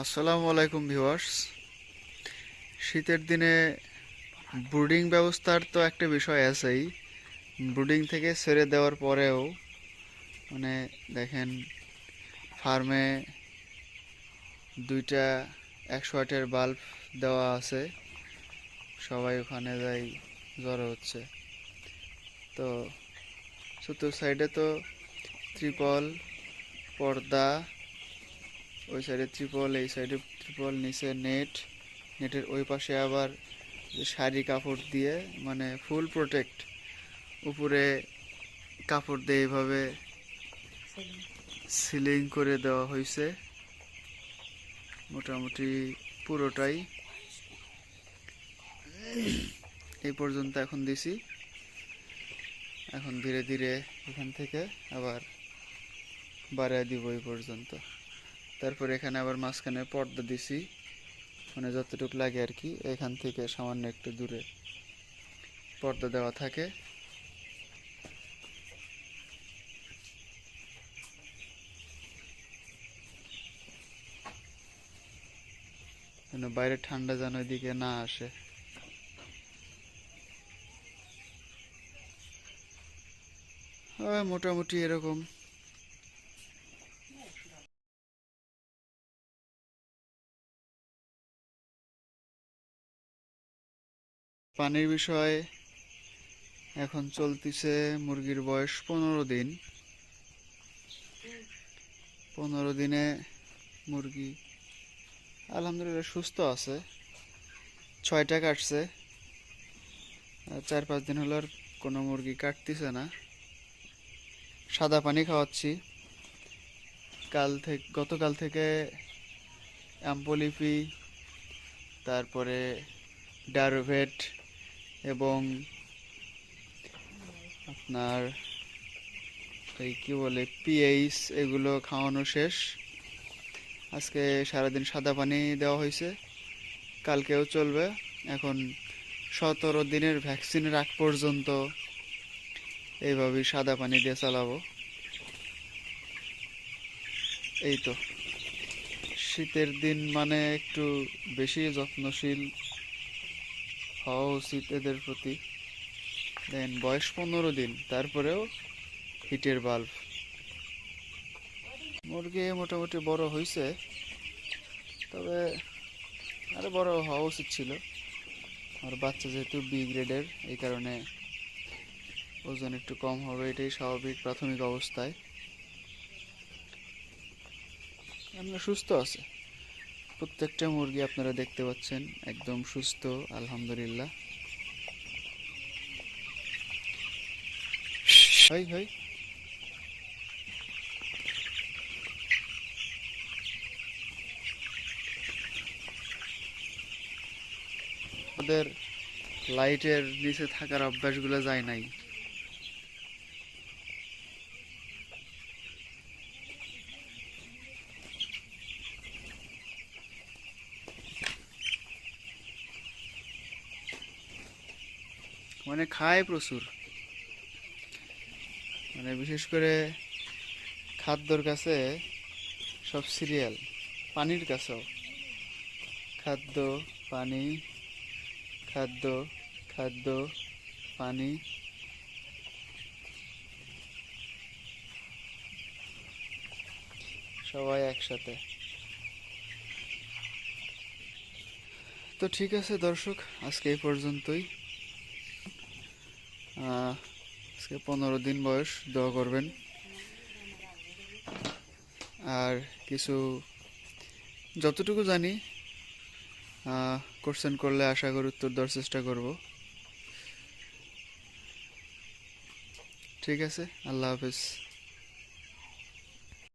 আসসালামু আলাইকুম ভিউয়ার্স। শীতের দিনে ব্রুডিং ব্যবস্থার তো একটা বিষয় আছেই। ব্রুডিং থেকে ছেড়ে দেওয়ার পরেও মানে দেখেন, ফার্মে দুইটা একশো আটের বাল্ব দেওয়া আছে। সবাই ওখানে যাই জড়ো হচ্ছে। তো চতুর্থ সাইডে তো ত্রিপল, পর্দা ওই সাইডে ত্রিপল, এই সাইডে ত্রিপল, নিচে নেট। নেটের ওই পাশে আবার শাড়ি কাপড় দিয়ে মানে ফুল প্রোটেক্ট উপরে কাপড় দিয়ে এইভাবে সিলিং করে দেওয়া হয়েছে মোটামুটি পুরোটাই। এই পর্যন্ত এখন দিছি। এখন ধীরে ধীরে এখান থেকে আবার বাড়ায় দিব এই পর্যন্ত। তারপর এখানে আবার মাঝখানে পর্দা দিছি। মানে যতটুকু লাগে আর কি, এখান থেকে সামান্য একটু দূরে পর্দা দেওয়া থাকে। যেন বাইরে ঠান্ডা যেন এদিকে না আসে। মোটামুটি এরকম। পানির বিষয়ে। এখন চলতেছে মুরগির বয়স পনেরো দিন। পনেরো দিনে মুরগি আলহামদুলিল্লাহ সুস্থ আছে। ছয়টা কাটছে। চার পাঁচ দিন হলো আর কোনো মুরগি কাটতেছে না। সাদা পানি খাওয়াচ্ছি। কাল থেকে, গতকাল থেকে অ্যাম্পোলিপি, তারপরে ডারভেট এবং আপনার এই কি বলে, পিএইচ এগুলো খাওয়ানো শেষ। আজকে সারাদিন সাদা পানি দেওয়া হয়েছে। কালকেও চলবে। এখন সতেরো দিনের ভ্যাকসিনের আগ পর্যন্ত এইভাবেই সাদা পানি দিয়ে চালাবো। এই তো। শীতের দিন মানে একটু বেশি যত্নশীল। হওয়া উচিত এদের প্রতি। দেন বয়স পনেরো দিন, তারপরেও হিটের বাল্ব। মুরগি মোটামুটি বড় হয়েছে তবে আরও বড় হওয়া উচিত ছিল। আর বাচ্চা যেহেতু বি গ্রেডের এই কারণে ওজন একটু কম হবে, এটাই স্বাভাবিক প্রাথমিক অবস্থায়। আমরা সুস্থ আছে। প্রত্যেকটা মুরগি আপনারা দেখতে পাচ্ছেন, একদম সুস্থ, আলহামদুলিল্লাহ। হই হই। ওদের লাইটের নিচে থাকার অভ্যাসগুলো যায় নাই। মানে খায় প্রচুর। মানে বিশেষ করে খাদ্যর কাছে সব সিরিয়াল, পানির কাছেও। খাদ্য, পানি, খাদ্য খাদ্য, পানি। সবাই একসাথে। তো ঠিক আছে দর্শক, আজকে এই পর্যন্তই। আজকে পনেরো দিন বয়স, দোয়া করবেন। আর কিছু, যতটুকু জানি কোশ্চেন করলে আশা করি উত্তর দেওয়ার চেষ্টা করব। ঠিক আছে? আল্লাহ হাফেজ।